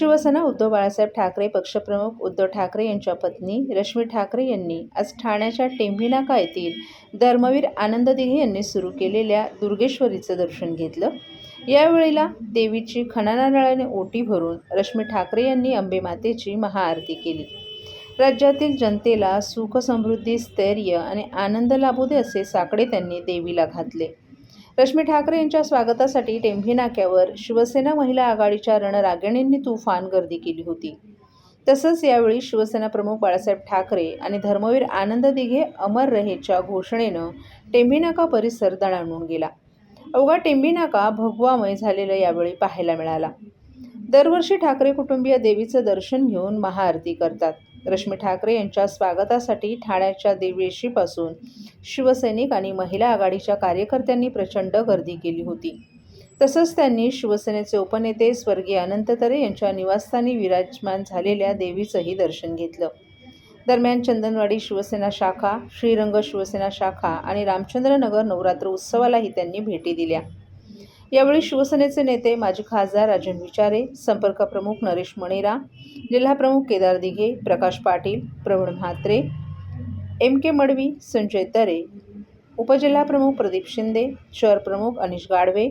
शिवसेना उद्धव बाळासाहेब ठाकरे पक्षप्रमुख उद्धव ठाकरे यांच्या पत्नी रश्मी ठाकरे यांनी आज ठाण्याच्या टेंभीनाका येथील धर्मवीर आनंद दिघे यांनी सुरू केलेल्या दुर्गेश्वरीचं दर्शन घेतलं. यावेळेला देवीची खणानारळाने ओटी भरून रश्मी ठाकरे यांनी अंबे मातेची महाआरती केली. राज्यातील जनतेला सुख समृद्धी स्थैर्य आणि आनंद लाभू दे असे साकडे त्यांनी देवीला घातले. रश्मी ठाकरे यांच्या स्वागतासाठी टेंभी नाक्यावर शिवसेना महिला आघाडीच्या रणरागिणींनी तुफान गर्दी केली होती. तसंच यावेळी शिवसेना प्रमुख बाळासाहेब ठाकरे आणि धर्मवीर आनंद दिघे अमर रहेच्या घोषणेनं टेंभी नाका परिसर दणाणून गेला. अवघा टेंभी नाका भगवामय झालेलं यावेळी पाहायला मिळाला. दरवर्षी ठाकरे कुटुंबीय देवीचं दर्शन घेऊन महाआरती करतात. रश्मी ठाकरे यांच्या स्वागतासाठी ठाण्याच्या देवेशीपासून शिवसैनिक आणि महिला आघाडीच्या कार्यकर्त्यांनी प्रचंड गर्दी केली होती. तसंच त्यांनी शिवसेनेचे उपनेते स्वर्गीय अनंत तरे यांच्या निवासस्थानी विराजमान झालेल्या देवीचंही दर्शन घेतलं. दरम्यान चंदनवाडी शिवसेना शाखा श्रीरंग शिवसेना शाखा आणि रामचंद्रनगर नवरात्र उत्सवालाही त्यांनी भेटी दिल्या. यावेळी शिवसेनेचे नेते माजी खासदार राजन विचारे संपर्क प्रमुख नरेश मणेरा जिल्हाप्रमुख केदार दिघे प्रकाश पाटील प्रवीण म्हात्रे एम के मडवी संजय तरे उपजिल्हाप्रमुख प्रदीप शिंदे शहर प्रमुख अनिश गाडवे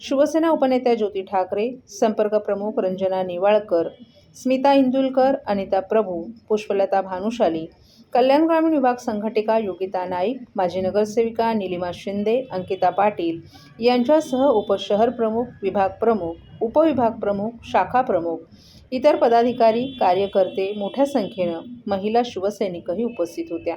शिवसेना उपनेत्या ज्योती ठाकरे संपर्क प्रमुख रंजना निवाळकर स्मिता इंदुलकर अनिता प्रभू पुष्पलता भानुशाली कल्याण ग्रामीण विभाग संघटिका योगिता नाईक माजी नगरसेविका निलिमा शिंदे अंकिता पाटील यांच्यासह उपशहर प्रमुख विभाग प्रमुख उपविभाग प्रमुख शाखा प्रमुख इतर पदाधिकारी कार्यकर्ते मोठ्या संख्येनं महिला शिवसैनिकही उपस्थित होत्या.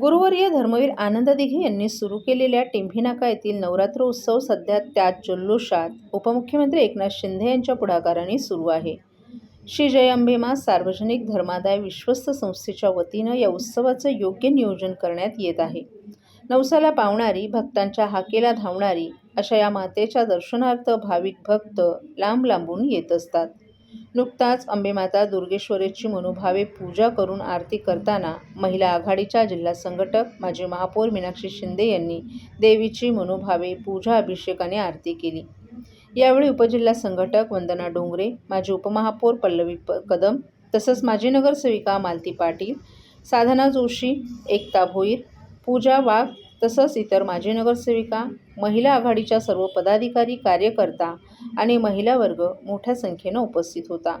गुरुवर्य धर्मवीर आनंद दिघे यांनी सुरू केलेल्या टिंभीनाका येथील नवरात्र उत्सव सध्या त्यात जल्लोषात. उपमुख्यमंत्री एकनाथ शिंदे यांच्या पुढाकाराने सुरू आहे. श्री जय अंबेमा सार्वजनिक धर्मादाय विश्वस्त संस्थेच्या वतीनं या उत्सवाचं योग्य नियोजन करण्यात येत आहे. नवसाला पावणारी भक्तांच्या हाकेला धावणारी अशा या मातेच्या दर्शनार्थ भाविक भक्त लांब लांबून येत असतात. नुकताच अंबेमाता दुर्गेश्वरीची मनोभावे पूजा करून आरती करताना महिला आघाडीच्या जिल्हा संघटक माजी महापौर मीनाक्षी शिंदे यांनी देवीची मनोभावे पूजा अभिषेकाने आरती केली. यावेळी उपजिल्हा संघटक वंदना डोंगरे माजी उपमहापौर पल्लवी प कदम तसंच माजी नगरसेविका मालती पाटील साधना जोशी एकता भोईर पूजा वाघ तसंच इतर माजी नगरसेविका महिला आघाडीच्या सर्व पदाधिकारी कार्यकर्ता आणि महिला वर्ग मोठ्या संख्येनं उपस्थित होता.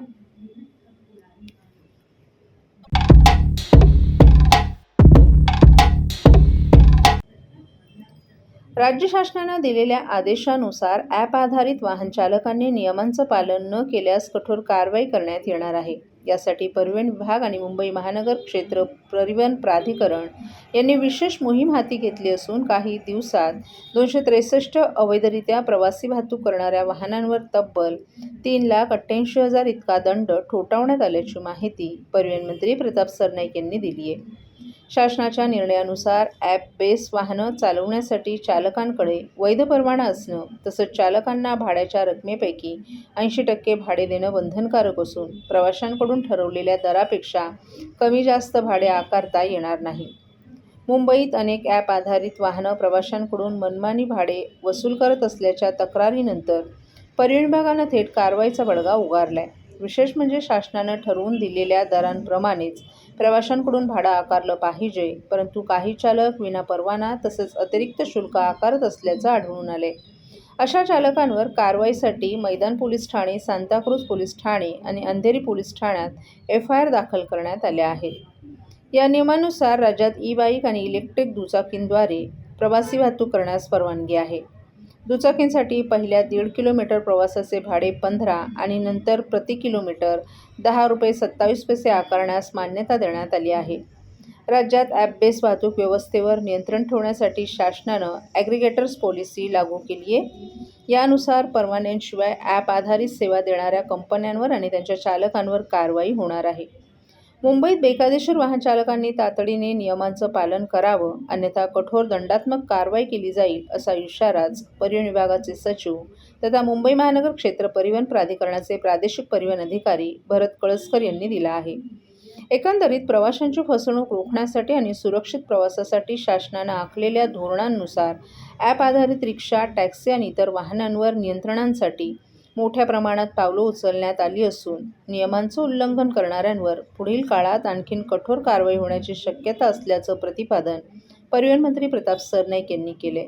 राज्य शासनानं दिलेल्या आदेशानुसार ॲप आधारित वाहन चालकांनी नियमांचं पालन न केल्यास कठोर कारवाई करण्यात येणार आहे. यासाठी परिवहन विभाग आणि मुंबई महानगर क्षेत्र परिवहन प्राधिकरण यांनी विशेष मोहीम हाती घेतली असून काही दिवसात दोनशे त्रेसष्ट अवैधरित्या प्रवासी वाहतूक करणाऱ्या वाहनांवर तब्बल तीन लाख अठ्ठ्याऐंशी हजार इतका दंड ठोठावण्यात आल्याची माहिती परिवहन मंत्री प्रताप सरनाईक यांनी दिली आहे. शासनाच्या निर्णयानुसार ॲप बेस वाहनं चालवण्यासाठी चालकांकडे वैध परवाना असणं तसंच चालकांना भाड्याच्या रकमेपैकी ऐंशी टक्के भाडे देणं बंधनकारक असून प्रवाशांकडून ठरवलेल्या दरापेक्षा कमी जास्त भाडे आकारता येणार नाही. मुंबईत अनेक ॲप आधारित वाहनं प्रवाशांकडून मनमानी भाडे वसूल करत असल्याच्या तक्रारीनंतर परिवहन विभागानं थेट कारवाईचा बडगा उगारलाय. विशेष म्हणजे शासनानं ठरवून दिलेल्या दरांप्रमाणेच प्रवाशांकडून भाडं आकारलं पाहिजे परंतु काही चालक विना परवाना तसंच अतिरिक्त शुल्क आकारत असल्याचं आढळून आले अशा चालकांवर कारवाईसाठी मैदान पोलीस ठाणे सांताक्रूज पोलीस ठाणे आणि अंधेरी पोलीस ठाण्यात एफ आय आर दाखल करण्यात आल्या आहेत या नियमानुसार राज्यात ई बाईक आणि इलेक्ट्रिक दुचाकींद्वारे प्रवासी वाहतूक करण्यास परवानगी आहे. दुचाकींसाठी पहिल्या दीड किलोमीटर प्रवासाचे भाडे पंधरा आणि नंतर प्रति किलोमीटर दहा रुपये सत्तावीस पैसे आकारण्यास मान्यता देण्यात आली आहे. राज्यात ॲप बेस वाहतूक व्यवस्थेवर नियंत्रण ठेवण्यासाठी शासनानं ॲग्रिगेटर्स पॉलिसी लागू केली आहे यानुसार परवान्यांशिवाय ॲप आधारित सेवा देणाऱ्या कंपन्यांवर आणि त्यांच्या चालकांवर कारवाई होणार आहे. मुंबईत बेकायदेशीर वाहन चालकांनी तातडीने नियमांचं पालन करावं अन्यथा कठोर दंडात्मक कारवाई केली जाईल असा इशाराच परिवहन विभागाचे सचिव तथा मुंबई महानगर क्षेत्र परिवहन प्राधिकरणाचे प्रादेशिक परिवहन अधिकारी भरत कळसकर यांनी दिला आहे. एकंदरीत प्रवाशांची फसवणूक रोखण्यासाठी आणि सुरक्षित प्रवासासाठी शासनानं आखलेल्या धोरणांनुसार ॲप आधारित रिक्षा टॅक्सी आणि इतर वाहनांवर नियंत्रणांसाठी मोठ्या प्रमाणात पावलं उचलण्यात आली असून नियमांचं उल्लंघन करणाऱ्यांवर पुढील काळात आणखीन कठोर कारवाई होण्याची शक्यता असल्याचं प्रतिपादन परिवहन मंत्री प्रताप सरनाईक यांनी केले.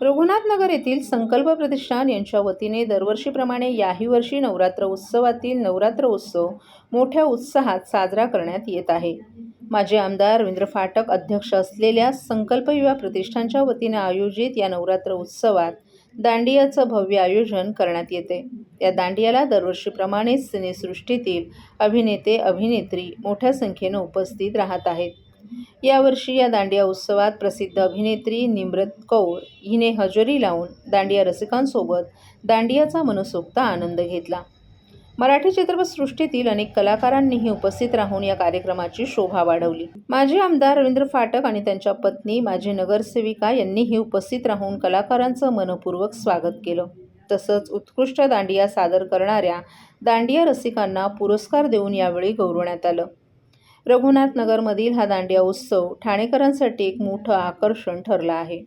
रघुनाथनगर येथील संकल्प प्रतिष्ठान यांच्या वतीने दरवर्षीप्रमाणे याही वर्षी नवरात्र उत्सवातील नवरात्र उत्सव मोठ्या उत्साहात साजरा करण्यात येत आहे. माजी आमदार रवींद्र फाटक अध्यक्ष असलेल्या संकल्प युवा प्रतिष्ठानच्या वतीने आयोजित या नवरात्र उत्सवात दांडियाचं भव्य आयोजन करण्यात येते. या दांडियाला दरवर्षीप्रमाणे सिनेसृष्टीतील अभिनेते अभिनेत्री मोठ्या संख्येनं उपस्थित राहत आहेत. यावर्षी या दांडिया उत्सवात प्रसिद्ध अभिनेत्री निम्रत कौर हिने हजेरी लावून दांडिया रसिकांसोबत दांडियाचा मनसोक्त आनंद घेतला. मराठी चित्रपटसृष्टीतील अनेक कलाकारांनीही उपस्थित राहून या कार्यक्रमाची शोभा वाढवली. माजी आमदार रवींद्र फाटक आणि त्यांच्या पत्नी माजी नगरसेविका यांनीही उपस्थित राहून कलाकारांचं मनपूर्वक स्वागत केलं. तसंच उत्कृष्ट दांडिया सादर करणाऱ्या दांडिया रसिकांना पुरस्कार देऊन यावेळी गौरवण्यात आलं. रघुनाथ नगरमधील हा दांडिया उत्सव ठाणेकरांसाठी एक मोठं आकर्षण ठरला आहे.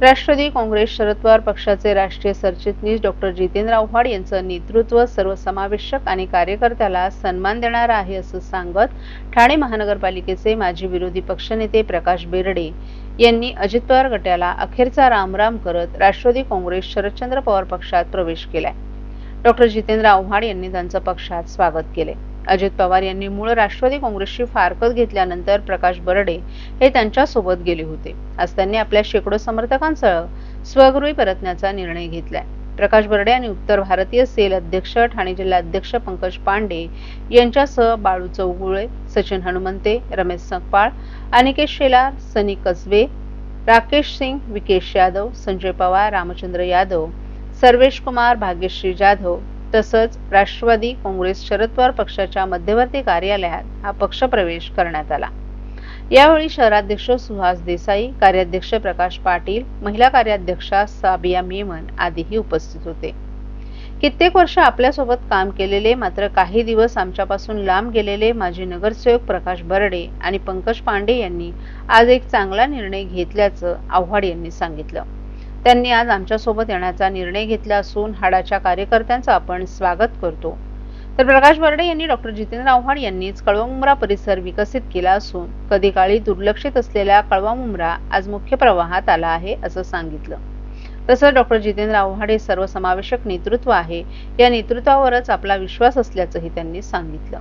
राष्ट्रवादी काँग्रेस शरद पवार पक्षाचे राष्ट्रीय सरचिटणीस डॉक्टर जितेंद्र आव्हाड यांचं नेतृत्व सर्वसमावेशक आणि कार्यकर्त्याला सन्मान देणार आहे असं सांगत ठाणे महानगरपालिकेचे माजी विरोधी पक्षनेते प्रकाश बेर्डे यांनी अजित पवार गटाला अखेरचा रामराम करत राष्ट्रवादी काँग्रेस शरदचंद्र पवार पक्षात प्रवेश केलाय. डॉक्टर जितेंद्र आव्हाड यांनी त्यांचं पक्षात स्वागत केले अजित पवार यांनी मूळ राष्ट्रवादी काँग्रेसची फारकत घेतल्यानंतर प्रकाश बर्डे हे त्यांच्यासोबत गेले होते. आज त्यांनी आपल्या शेकडो समर्थकांसह स्वगृही परतण्याचा निर्णय घेतलाय. प्रकाश बर्डे आणि उत्तर भारतीय सेल अध्यक्ष ठाणे जिल्हा अध्यक्ष पंकज पांडे यांच्यासह बाळू चौगुळे सचिन हनुमंते रमेश सकपाळ अनिकेत शेलार सनी कसबे राकेश सिंग विकेश यादव संजय पवार रामचंद्र यादव सर्वेश कुमार भाग्यश्री जाधव तसंच राष्ट्रवादी काँग्रेस शरद पवार पक्षाच्या मध्यवर्ती कार्यालयात हा पक्षप्रवेश करण्यात आला. यावेळी शहराध्यक्ष सुहास देसाई कार्याध्यक्ष प्रकाश पाटील महिला कार्याध्यक्षा साबिया मेमन आदीही उपस्थित होते. कित्येक वर्ष आपल्यासोबत काम केलेले मात्र काही दिवस आमच्यापासून लांब गेलेले माजी नगरसेवक प्रकाश बर्डे आणि पंकज पांडे यांनी आज एक चांगला निर्णय घेतल्याचं आव्हाड यांनी सांगितलं. त्यांनी आज आमच्यासोबत येण्याचा निर्णय घेतला असून हाडाच्या कार्यकर्त्यांचं आपण स्वागत करतो. तर प्रकाश बर्डे यांनी डॉक्टर जितेंद्र आव्हाड यांनीच कळवा परिसर विकसित केला असून कधी काळी दुर्लक्षित असलेला कळवा आज मुख्य प्रवाहात आला आहे असं सांगितलं. तसंच डॉक्टर जितेंद्र आव्हाड हे सर्वसमावेशक नेतृत्व आहे. या नेतृत्वावरच आपला विश्वास असल्याचंही त्यांनी सांगितलं.